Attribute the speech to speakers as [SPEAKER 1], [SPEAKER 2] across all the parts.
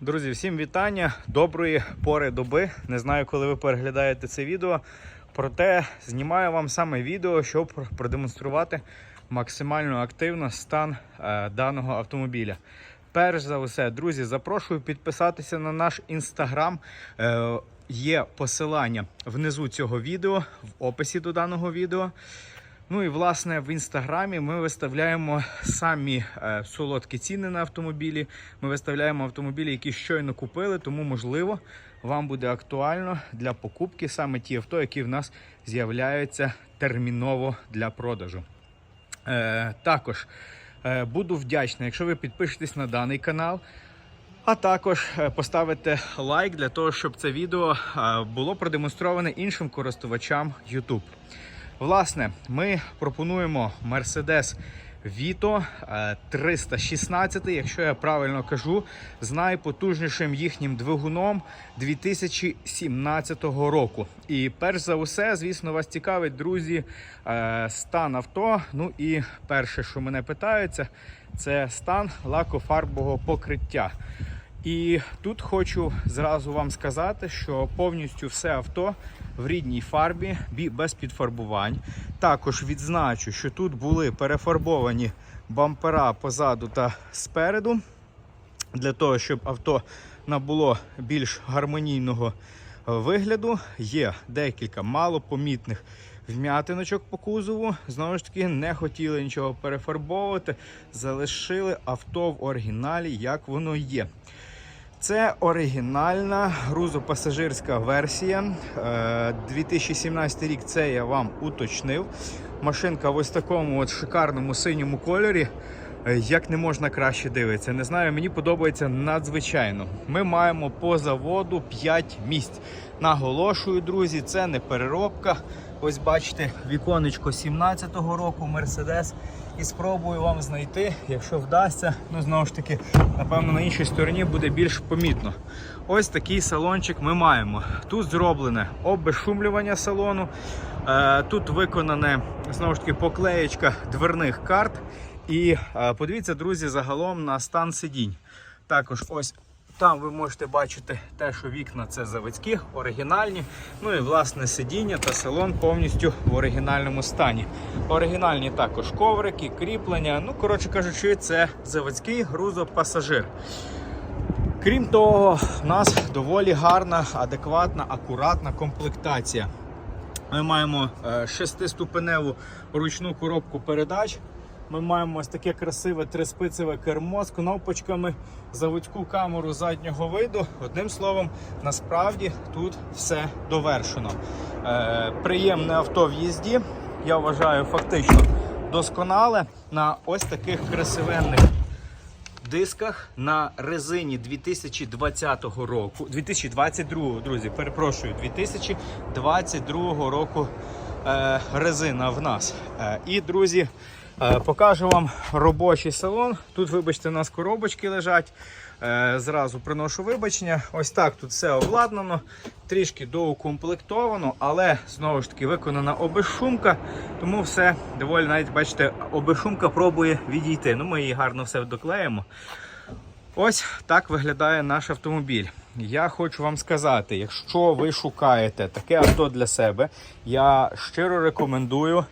[SPEAKER 1] Друзі, всім вітання, доброї пори доби. Не знаю, коли ви переглядаєте це відео. Проте знімаю вам саме відео, щоб продемонструвати максимально активно стан е, даного автомобіля. Перш за все, друзі, запрошую підписатися на наш інстаграм. Е, є посилання внизу цього відео, в описі до даного відео. Ну і власне в інстаграмі ми виставляємо самі е, солодкі ціни на автомобілі. Ми виставляємо автомобілі, які щойно купили, тому можливо вам буде актуально для покупки саме ті авто, які в нас з'являються терміново для продажу. Е, також е, буду вдячний, якщо ви підпишетесь на даний канал. А також е, поставите лайк для того, щоб це відео е, було продемонстроване іншим користувачам YouTube. Власне, ми пропонуємо Mercedes Vito е, 316, якщо я правильно кажу, з найпотужнішим їхнім двигуном 2017 року. І перш за все, звісно, вас цікавить, друзі, е, стан авто. Ну і перше, що мене питаються, це стан лакофарбового покриття. І тут хочу зразу вам сказати, що повністю все авто в рідній фарбі, без підфарбувань. Також відзначу, що тут були перефарбовані бампера позаду та спереду, для того, щоб авто набуло більш гармонійного е, вигляду. Є декілька малопомітних вм'ятиночок по кузову. Знову ж таки, не хотіли нічого перефарбовувати, залишили авто в оригіналі, як воно є. Це оригінальна грузопасажирська версія. Е, 2017 рік це я вам уточнив. Машинка в ось такому от шикарному синьому кольорі. Е, Як не можна краще дивиться. Не знаю, мені подобається надзвичайно. Ми маємо по заводу 5 місць. Наголошую, друзі, це не переробка. Ось бачите, віконечко 17-го року Mercedes. І спробую вам знайти, якщо вдасться. Ну, знову ж таки, напевно, на іншій стороні буде більш помітно. Ось такий салончик ми маємо. Тут зроблене обезшумлювання салону. Е, Тут виконане знову ж таки поклеєчка дверних карт. І е, подивіться, друзі, загалом на стан сидінь. Також ось там ви можете бачити те, що вікна це заводські, оригінальні. Ну і власне сидіння та салон повністю в оригінальному стані. Оригінальні також коврики, кріплення. Ну, коротше кажучи, це заводський грузопасажир. Крім того, у нас доволі гарна, адекватна, акуратна комплектація. Ми маємо е, шестиступеневу ручну коробку передач. Ми маємо ось таке красиве триспицеве кермо з кнопочками, заводську камеру заднього виду. Одним словом, насправді тут все довершено. Е, приємне авто в їзді. Я вважаю фактично досконале на ось таких красивенних дисках на резині 2020 року, 2022, друзі, перепрошую, 2022 року е, резина в нас. Е, і, друзі, покажу вам робочий салон. Тут, вибачте, у нас коробочки лежать. Е, зразу приношу вибачення. Ось так тут все обладнано, трішки доукомплектовано, але знову ж таки виконана обезшумка, тому все доволі навіть бачите, обезшумка пробує відійти. Ну, ми її гарно все доклеїмо. Ось так виглядає наш автомобіль. Я хочу вам сказати, якщо ви шукаєте таке авто для себе, я щиро рекомендую,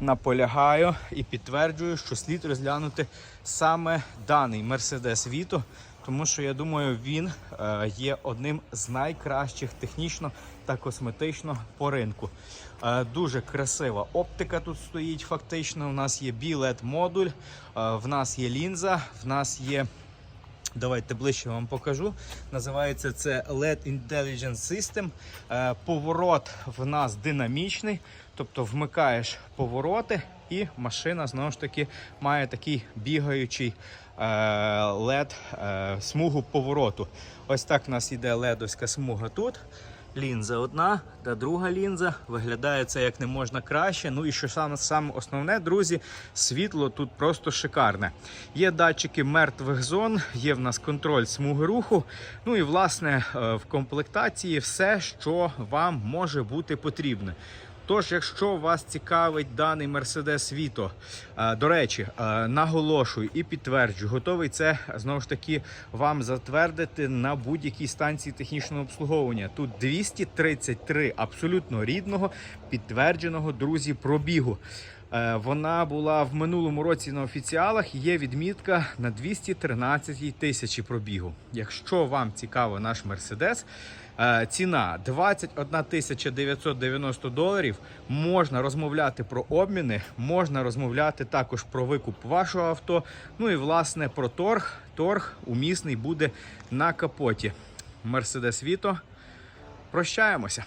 [SPEAKER 1] наполягаю і підтверджую, що слід розглянути саме даний Mercedes Vito, тому що я думаю, він е, є одним з найкращих технічно та косметично по ринку. Е, Дуже красива оптика тут стоїть. Фактично, у нас є білет модуль, е, в нас є лінза, в нас є. Давайте ближче вам покажу. Називається це LED Intelligence System. Е, Поворот в нас динамічний, тобто вмикаєш повороти, і машина знову ж таки має такий бігаючий е, LED е, смугу повороту. Ось так у нас іде ледовська смуга тут. Лінза одна, та друга лінза. Виглядає це як не можна краще. Ну і що саме, саме основне, друзі, світло тут просто шикарне. Є датчики мертвих зон, є в нас контроль смуги руху. Ну і власне е, в комплектації все, що вам може бути потрібне. Тож, якщо вас цікавить даний Mercedes Vito, е, до речі, е, наголошую і підтверджую, готовий це знову ж таки вам затвердити на будь-якій станції технічного обслуговування. Тут 233 абсолютно рідного підтвердженого друзі пробігу. Е, Вона була в минулому році на офіціалах. Є відмітка на 213 тисячі пробігу. Якщо вам цікаво наш Мерседес, е, ціна 21 тисяча 990 доларів. Можна розмовляти про обміни, можна розмовляти також про викуп вашого авто. Ну і власне про торг. Торг умісний буде на капоті. Мерседес Віто. Прощаємося.